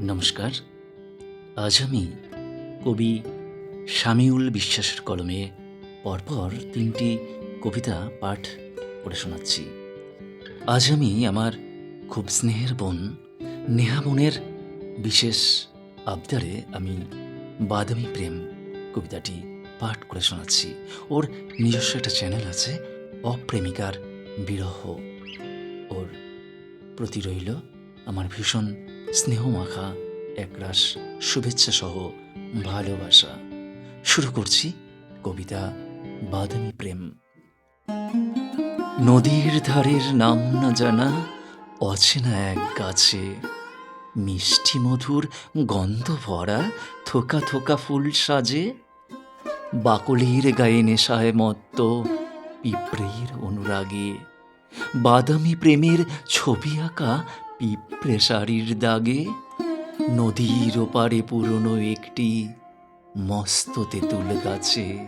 নমস্কার। আজ আমি কবি শামিউল বিশ্বাসের কলমে পরপর তিনটি কবিতা পাঠ করে শোনাচ্ছি। আজ আমি আমার খুব স্নেহের বোন নেহা বোনের বিশেষ আবদারে আমি বাদামি প্রেম কবিতাটি পাঠ করে শোনাচ্ছি। ওর নিজস্ব একটা চ্যানেল আছে, অপ্রেমিকার বিরহ। ওর প্রতি রইল আমার ভীষণ স্নেহমাখা, একরাশ শুভেচ্ছা সহ ভালোবাসা। শুরু করছি কবিতা বাদামি প্রেম। নদীর ধারের নাম না জানা, অচেনা এক গাছে। মিষ্টি মধুর গন্ধ ভরা, থোকা থোকা ফুল সাজে। বাকলির গায়ে নেশায় মত্ত পিঁপড়ের অনুরাগে। বাদামি প্রেমের ছবি আঁকা পিঁপড়ে শাড়ির দাগে, নদীর ওপারে পুরনো একটি মস্ত তেঁতুল গাছে।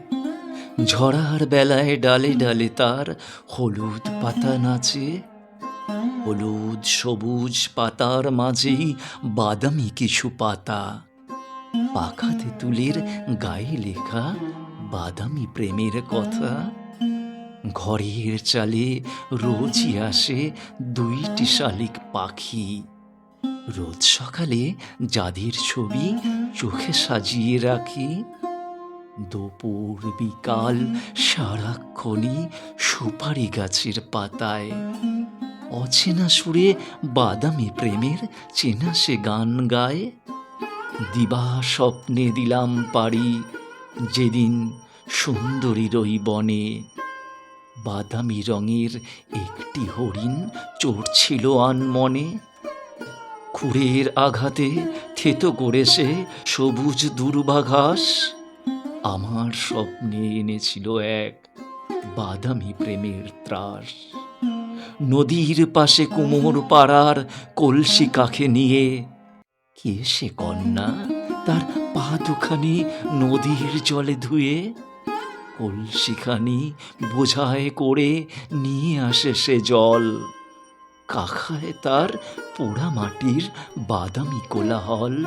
ঝরার বেলায় ডালে ডালে তার হলুদ পাতা নাচে। হলুদ সবুজ পাতার মাঝেই বাদামি কিছু পাতা। পাখা তেঁতুলের গায়ে লেখা বাদামি প্রেমের কথা। ঘরের চালে রোজই আসে দুইটি শালিক পাখি। রোজ সকালে যাদের ছবি চোখে সাজিয়ে রাখি, দুপুর বিকাল সারাক্ষণই সুপারি গাছের পাতায়। অচেনা সুরে বাদামি প্রেমের চেনা সে গান গায়। দিবা স্বপ্নে দিলাম পারি, যেদিন সুন্দরীর ওই বনে। বাদামি রঙের একটি হরিণ চড়ছিল আনমনে। খুরের আঘাতে থেতো করে সে সবুজ দুর্বাঘাস। আমার স্বপ্নে এনেছিল এক বাদামি প্রেমের ত্রাস। নদীর পাশে কুমোর পাড়ার কলসি কাখে নিয়ে, কে সে কন্যা তার পা দুখানি নদীর জলে ধুয়ে? কলসিখানি বোঝায় করে নিয়ে আসে সে জল। কাখায় তার পোড়া মাটির বাদামি কোলাহল।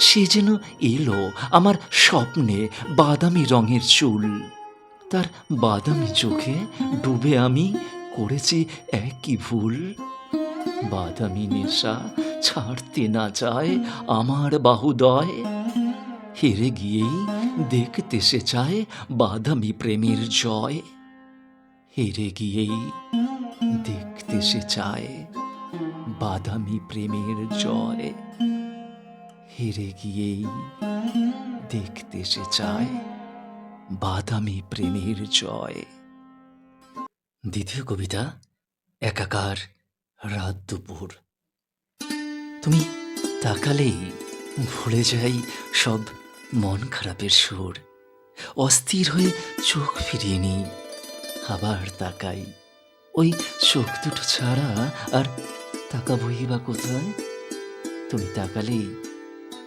সে যেন এলো আমার স্বপ্নে বাদামি রঙের চুল। তার বাদামি চোখে ডুবে আমি করেছি একই ভুল। বাদামি নেশা ছাড়তে না চায় আমার বাহুদয়। হেরে গিয়েই দেখতে সে চায় বাদামি প্রেমের জয়। হেরে গিয়েই দেখতে সে চায় বাদামি প্রেমের জয়। হেরে গিয়েই দেখতে সে চায় বাদামি প্রেমের জয়। দ্বিতীয় কবিতা, একাকার রাত দুপুর। তুমি তাকালেই ভুলে যাই সব মন খারাপের সুর। অস্থির হয়ে চোখ ফিরিয়ে নিই, আবার তাকাই। ওই চোখ দুটো ছাড়া আর তাকাবই বা কোথায়? তুমি তাকালেই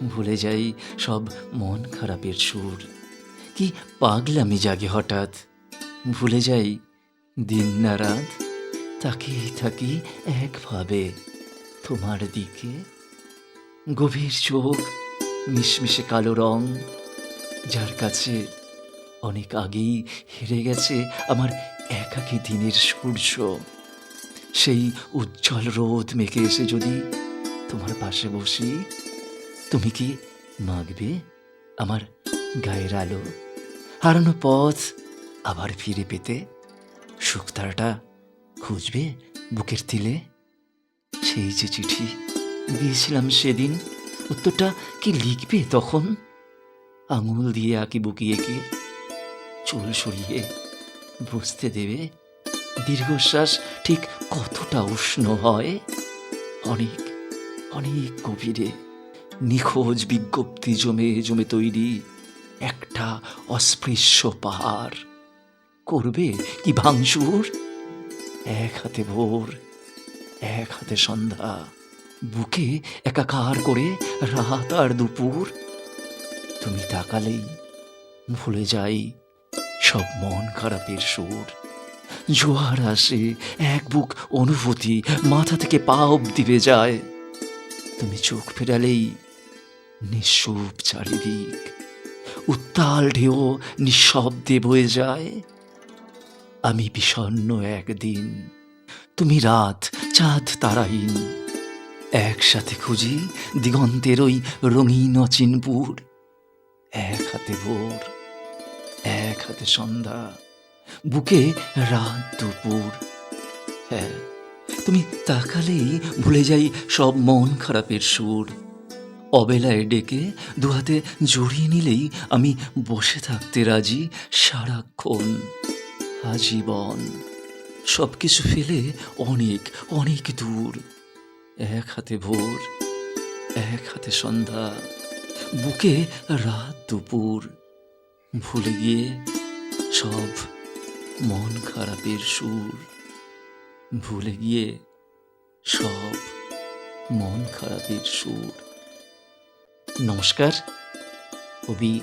ভুলে যাই সব মন খারাপের সুর। কি পাগলামি জাগে হঠাৎ, ভুলে যাই দিন না রাত। তাকিয়ে থাকি একভাবে তোমার দিকে। গভীর চোখ মিশমিশে কালো রং, যার কাছে অনেক আগেই হেরে গেছে আমার একাকী দিনের সূর্য। সেই উজ্জ্বল রোদ মেখে এসে যদি তোমার পাশে বসি, তুমি কি মাগবে আমার গায়ের আলো? হারানো পথ আবার ফিরে পেতে শুকতারাটা খুঁজবে বুকের তিলে? সেই যে চিঠি দিয়েছিলাম সেদিন উত্তরটা কি লিখবে তখন? আঙুল দিয়ে আঁকি বুকিয়ে কি চুল সরিয়ে বুঝতে দেবে। দীর্ঘশ্বাস ঠিক কতটা উষ্ণ হয়? অনেক অনেক গভীরে নিখোঁজ বিজ্ঞপ্তি জমে জমে তৈরি একটা অস্পৃশ্য পাহাড়। করবে কি ভাঙচুর? এক হাতে ভোর, এক হাতে সন্ধ্যা। বুকে একাকার করে রাত আর দুপুর। তুমি তাকালেই ভুলে যাই সব মন খারাপের সুর। জোয়ার আসে, এক বুক অনুভূতি মাথা থেকে পা অব্দি যায়। তুমি চোখ ফেরালেই নিঃসুপ চারিদিক, উত্তাল ঢেউ নিঃশব্দে বয়ে যায়। আমি বিষণ্ণ একদিন, তুমি রাত চাঁদ তারাহীন। একসাথে খুঁজি দিগন্তের ওই রঙিন অচিনপুর এক হাতে ভোর, এক হাতে সন্ধ্যা, বুকে রাত দুপুর। হ্যাঁ তুমি তাকালেই ভুলে যাই সব মন খারাপের সুর। অবেলায় ডেকে দুহাতে জড়িয়ে নিলেই আমি বসে থাকতে রাজি সারাক্ষণ। আজীবন সব কিছু ফেলে অনেক অনেক দূর। এক হাতে ভোর, এক হাতে সন্ধ্যা, বুকে রাত দুপুর। ভুলে গিয়ে সব মন খারাপের সুর। ভুলে গিয়ে সব মন খারাপের সুর। নমস্কার, কবি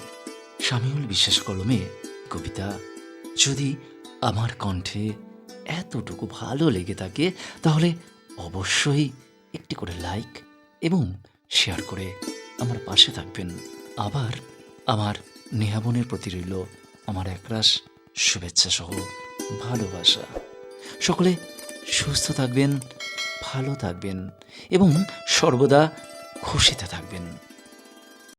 শামিউল বিশ্বাস কলমে কবিতা। যদি আমার কণ্ঠে এতটুকু ভালো লেগে থাকে, তাহলে অবশ্যই একটি করে লাইক এবং শেয়ার করে আমার পাশে থাকবেন। আবার আমার নেহাবনের প্রতি রইল আমার একরাশ শুভেচ্ছা সহ ভালোবাসা। সকলে সুস্থ থাকবেন, ভালো থাকবেন এবং সর্বদা খুশিতে থাকবেন।